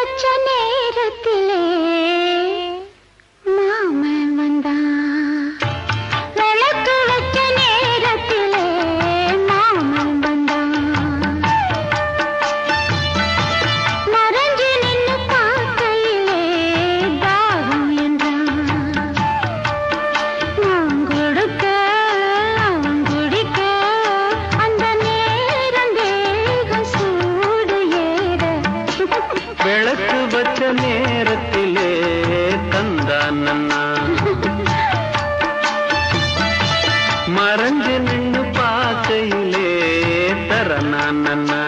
வச்ச நேரத்திலே மாமன் விளக்கு வச்ச நேரத்திலே தந்தான் நன்னா. மறைஞ்சு நின்று பார்க்கையிலே தரனான் நன்னா.